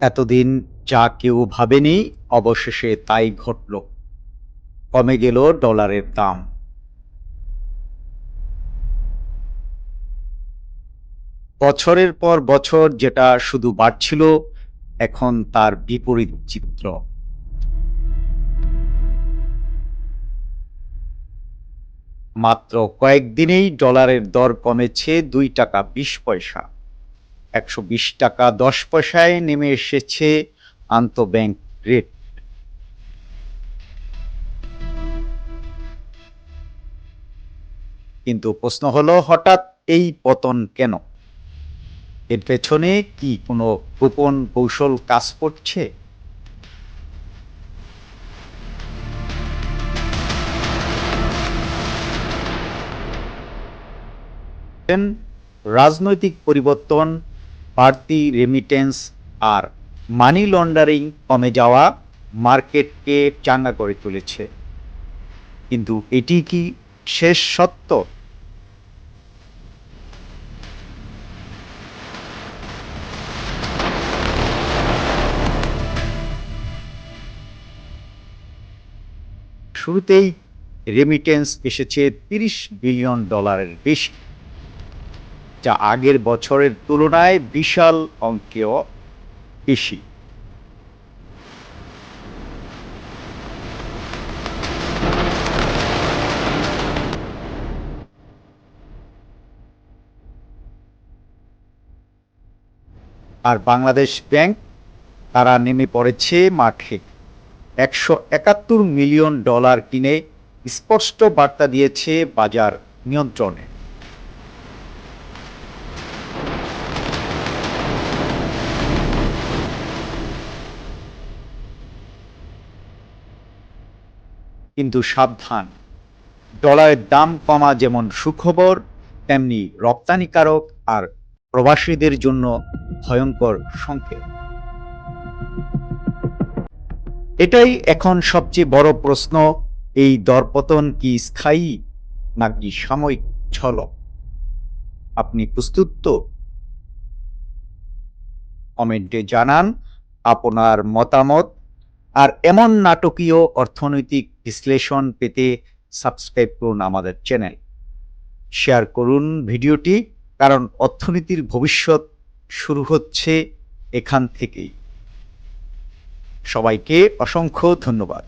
এতদিন যা কেউ ভাবেনি, অবশেষে তাই ঘটল। কমে গেল ডলারের দাম। বছরের পর বছর যেটা শুধু বাড়ছিল, এখন তার বিপরীত চিত্র। মাত্র কয়েকদিনেই ডলারের দর কমেছে দুই টাকা বিশ পয়সা। একশো বিশ টাকা দশ পয়সায় নেমে এসেছে আন্তঃব্যাংক রেট। কিন্তু প্রশ্ন হলো, হঠাৎ এই পতন কেন? এর পেছনে কি কোনো গোপন কৌশল কাজ করছে? রাজনৈতিক পরিবর্তন বাড়তি রেমিটেন্স আর মানি লন্ডারিং কমে যাওয়া মার্কেটকে চাঙ্গা করে তুলেছে। কিন্তু এটি কি শেষ সত্য? শুরুতেই রেমিটেন্স এসেছে তিরিশ বিলিয়ন ডলারের বেশি। যা আগের বছরের তুলনায় বিশাল অঙ্কেও বেশি। আর বাংলাদেশ ব্যাংক, তারা নেমে পড়েছে মাঠে। একশো একাত্তর মিলিয়ন ডলার কিনে স্পষ্ট বার্তা দিয়েছে বাজার নিয়ন্ত্রণে। কিন্তু সাবধান। ডলারের দাম কমা যেমন সুখবর, তেমনি রপ্তানিকারক আর প্রবাসীদের জন্য ভয়ঙ্কর সংকেত। এটাই এখন সবচেয়ে বড় প্রশ্ন, এই দরপতন কি স্থায়ী নাকি সাময়িক ঝলক? আপনি প্রস্তুত তো? কমেন্টে জানান আপনার মতামত। আর এমন নাটকীয় অর্থনৈতিক বিশ্লেষণ পেতে সাবস্ক্রাইব করুন আমাদের চ্যানেল। শেয়ার করুন ভিডিওটি, কারণ অর্থনীতির ভবিষ্যৎ শুরু হচ্ছে এখান থেকেই। সবাইকে অসংখ্য ধন্যবাদ।